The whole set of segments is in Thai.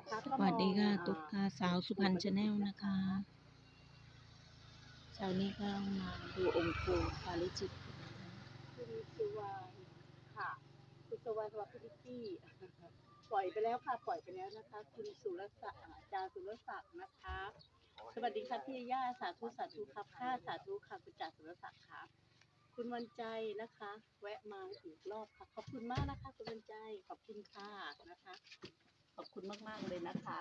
นะคะสวัสดีค่ะ ตุ๊กตาสาวสุพรรณชาแนลนะคะเช้านี้ก็มาดูองค์ปู่ปาริจิตนะคะคุณสุวรรณค่ะคุณสุวรรณวัพิตี้ปล่อยไปแล้วค่ะ ปล่อยไปแล้วนะคะ คุณสุรศักดิ์อาจารย์สุรศักดิ์นะคะ สวัสดีค่ะพี่ย่าสาธุสาธุครับค่ะสาธุค่ะคุณจ่าสุรศักดิ์ค่ะคุณวันใจนะคะ แวะมาอีกรอบค่ะ ขอบคุณมากนะคะ คุณวันใจขอบคุณค่ะนะคะขอบ คุณมาก ๆ เลยนะคะ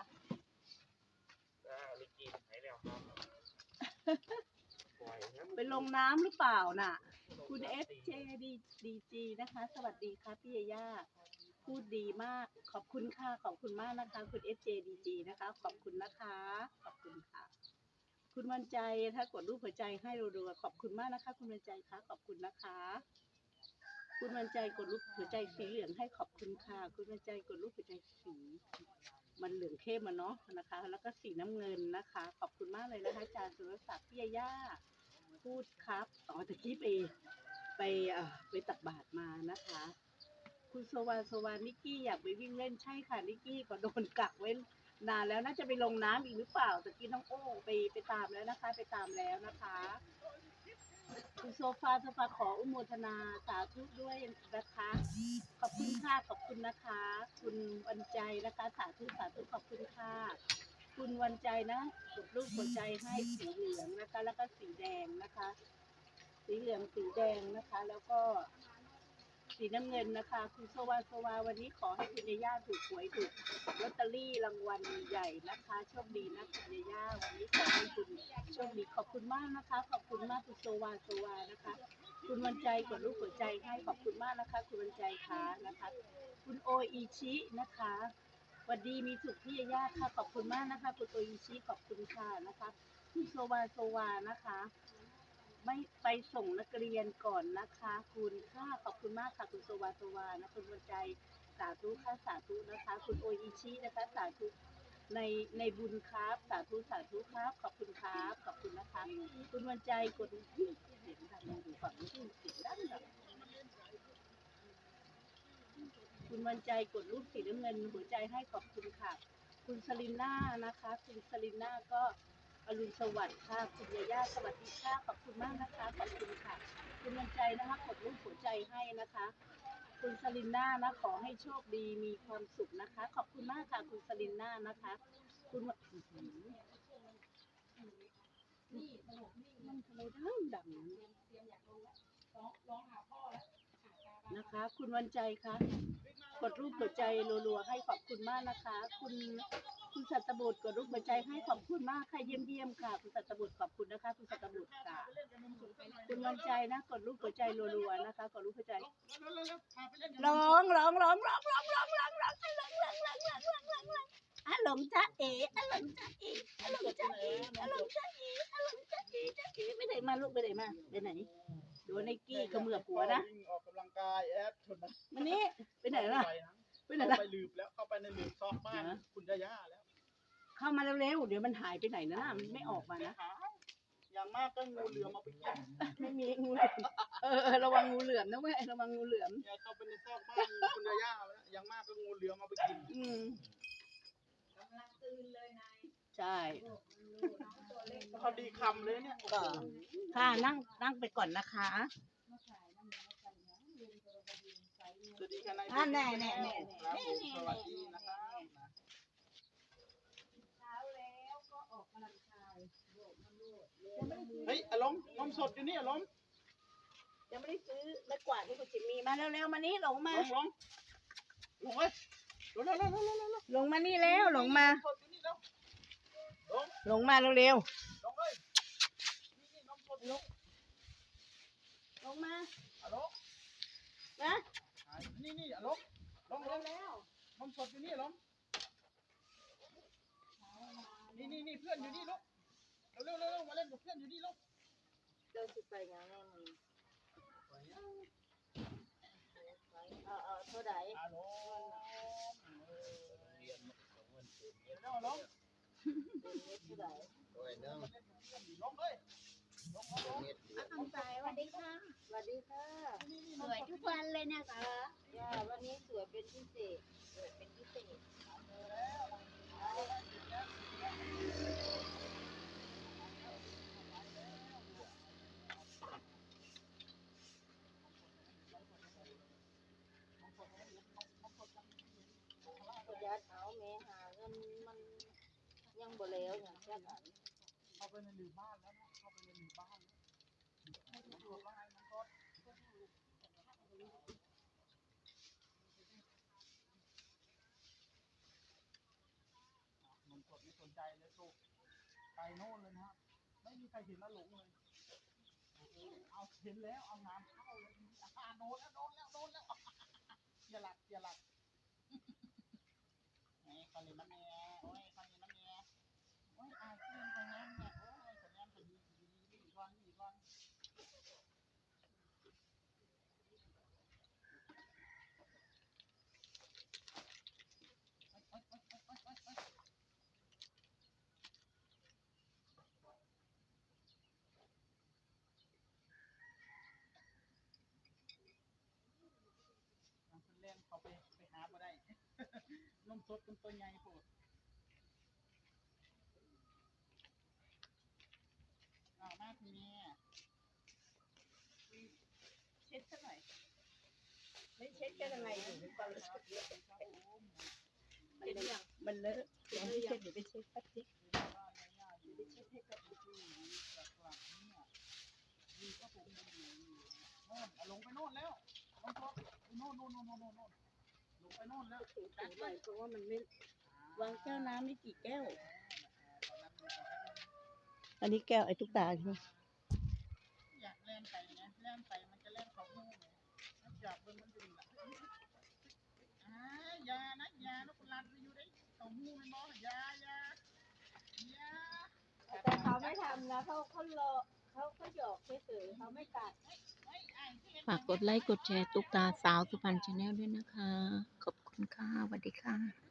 อ่าลิกินหายแล้วครับปล่อยนะไปลงน้ำหรือเปล่าน่ะ คุณเอฟเจดีดีจีนะคะ สวัสดีค่ะพี่ยาย่าพูดดีมากขอบคุณค่ะขอบคุณมากนะคะ คุณเอฟเจดีจีนะคะ ขอบคุณนะคะ ขอบคุณค่ะ คุณวันใจถ้ากดรูปหัวใจให้รัวๆขอบคุณมากนะคะ คุณวันใจคะขอบคุณนะคะ คุณวันใจกดรูปหัวใจสีเหลืองให้ขอบคุณค่ะ คุณวันใจกดรูปหัวใจสี มันเหลืองเข้มอะเนาะนะคะ แล้วก็สีน้ำเงินนะคะ ขอบคุณมากเลยนะคะอาจารย์สุรศักดิ์พี่ยาย่าพูดครับอ๋อตะกี้ไปไปเอ่อไปตักบาตรมานะคะ คุณโซวาโซวานิกกี้อยากไปวิ่งเล่นใช่ค่ะนิกกี้ก็โดนกักไว้นานแล้วน่าจะไปลงน้ำอีกหรือเปล่าตะกี้น้องโอ้ไปไปตามแล้วนะคะ ไปตามแล้วนะคะ โซฟาโซฟาขออุโมทนาสาธุด้วยนะคะ ขอบคุณค่ะขอบคุณนะคะ คุณวันใจนะคะสาธุสาธุขอบคุณค่ะคุณวันใจนะกดรูปหัวใจให้สีเหลืองนะคะ แล้วก็สีแดงนะคะ สีเหลืองสีแดงนะคะ แล้วก็สีน้ำเงินนะคะ คุณโซวาโซวาวันนี้ขอให้คุณยาย่าถูกหวยถูกลอตเตอรี่รางวัลใหญ่นะคะโชคดีนะคุณยาย่าวันนี้ขอให้คุณ โชคดีขอบคุณมากนะคะ ขอบคุณมากคุณโซวาโซวานะคะ คุณวันใจกดรูปหัวใจให้ขอบคุณมากนะคะ คุณวันใจค่ะนะคะ คุณโออิชินะคะสวัสดีมีสุขพี่ยาย่าค่ะขอบคุณมากนะคะ คุณโออิชิขอบคุณค่ะนะคะคุณโซวาโซวานะคะ ไม่ไปส่งนักเรียนก่อนนะคะ คุณค่ะขอบคุณมากค่ะคุณโซวาโซวานะคุณวันใจสาธุค่ะสาธุนะคะ คุณโออิชินะคะ สาธุ ในในบุญครับสาธุสาธุครับ ขอบคุณครับขอบคุณนะคะคุณวันใจกดเสียงดังอยู่ฝั่งนี้เสียงดังดังคุณวันใจกดรูปสีน้ำเงินหัวใจให้ขอบคุณค่ะ คุณสลินนานะคะ คุณสลินนาก็อรุณสวัสดิ์ค่ะคุณยาย่าสวัสดีค่ะขอบคุณมากนะคะขอบคุณค่ะ คุณวันใจนะคะกดรูปหัวใจให้นะคะ คุณสลินนานะขอให้โชคดีมีความสุขนะคะ ขอบคุณมากค่ะ คุณสลินนานะคะ คุณวอื้อหือมันทำไมดังดังนะคะ คุณวันใจคะกดรูปหัวใจรัวๆให้ขอบคุณมากนะคะ คุณ คุณสัตบุตรกดรูปหัวใจให้ขอบคุณมากค่ะเยี่ยมเยี่ยมๆค่ะ คุณสัตบุตรขอบคุณนะคะ คุณสัตบุตรค่ะ คุณวันใจนะกดรูปหัวใจรัวๆนะคะกดรูปหัวใจร้องร้องร้องร้องร้องร้องร้องร้องร้องร้องร้องร้องร้องร้องร้องอะหลงจ้าเอ๋อะหลงจ้าเอ๋อะหลงจ้าเอ๋อะหลงจ้าเอ๋อะหลงจ้าเอ๋จ้าเอ๋ไปไหนมาลูกไปไหนมาไปไหนโดนไอ้กี้เขมือบหัวนะวิ่งออกกำลังกายแอดชนนะมันนี่ไปไหนล่ะไปนะไปไหนเข้าล่ะไปลืมแล้วเข้าไปในลืมซอกบ้านนะคุณย่าย่าแล้ว เข้ามาเร็วๆเดี๋ยวมันหายไปไหนนะมันไม่ออกมานะอย่างมากก็งูเหลือมเอาไปกินไม่มีงูเหลือมเออเออระวังงูเหลือมนะเว้ยระวังงูเหลือมเนี่ยเข้าไปในซอกบ้านคุณย่าย่าแล้วอย่างมากก็งูเหลือมเอาไปกินอืมใช่พอดีคำเลยเนี่ยก็ค่ะนั่งนั่งไปก่อนนะคะสวัสดีค่ะนายอ่าแน่แน่แน่ครับผมสวัสดีนะค รับเฮ้ยอารมณ์นมสดอยู่นี่อารมณ์ยังไม่ได้ซื้อไม้กวาดให้คุณจิมมี่มาเร็วๆมานี่หลงมาลงลงลงเลยลงลงลงลงลงลงหลงมานี่แล้วหลงมา สดอยู่นี่แล้วลงหลงมาเร็วลงเลยนี่นี่นมสดลงๆหลงมาอารมณ์นะอ่านี่นี่อารมณ์ลงลงแล้วนมสดอยู่นี่อารมณ์นี่นี่นี่เพื่อนอยู่นี่ลูกเร็วเร็วเร็วมาเล่นกับเพื่อนอยู่นี่ลูกเดินสิไปงานแน่มึงเออเออเท่าไหร่อารมณ์เรียนเดี๋ยวอารมณ์เท่าไหร่ลงเลยลงลงลงคำสายสวัสดีค่ะสวัสดีค่ะสวยทุกวันเลยนะคะย่าวันนี้สวยเป็นพิเศษสวยเป็นพิเศษ เจอแล้ว เขาแม่หาเงินมันยังบ่แล้วอย่างเช่นเข้าไปในหมู่บ้านแล้วนะเข้าไปในหมู่บ้านแล้ตำรวจว่าไงน้องรถนมสดไม่สนใจเลยลูกไปโน่นเลยนะฮะไม่มีใครเห็นแล้วหลงเลย เอาเห็นแล้วเอางานเข้าเลยอาโดนแล้วโดนแล้วโดนแล้วอย่าหลับอย่าหลับไอ้คนนี้มันแน่โอ้ยคนนี้มันแน่โอ้ยอายเพื่อนคนนั้นเนี่ยโอ้ยคนนั้นคนนี้ดีดีดีก่อนดีก่อน มันเล่นเขาไปไปหาบ่ได้ นม สดเป็นตัวใหญ่โพดเอามาคุณแม่เช็ดซะหน่อยไม่เช็ดจะยังไงถึงความรู้สึกเลอะมันเลอะมันเลอะเดี๋ยวให้เช็ดเดี๋ยวไปเช็ดแป๊บนึงว่อยไม่เช็คกับอยู่ที่จากหลังเนี่ยมีก็ผมอยู่โน่นเลงไปโน่นแล้วลงครับโน่นโน่นโน่นโน่นโน่น ไปโน่นแล้วถูๆหน่อยเพราะว่ามันไม่วางแก้วน้ำไม่กี่แก้ว อันนี้แก้วไอ้ตุ๊กตาใช่ไหมอยากเล่นไปไงเล่นไปมันจะเล่นเขาหูไงอยากเบิ่งมันดึงละอ่ายานะยานะคุณรันอยู่ได้เขาหูมันมองยายายาแต่เขาไม่ทำนะเขาเขารอเขาเขาหยอกเฉยๆเขาไม่กัด ฝากกดไลค์ กดแชร์ ตุ๊กตาสาวสุพรรณชาแนลด้วยนะคะ ขอบคุณค่ะสวัสดีค่ะ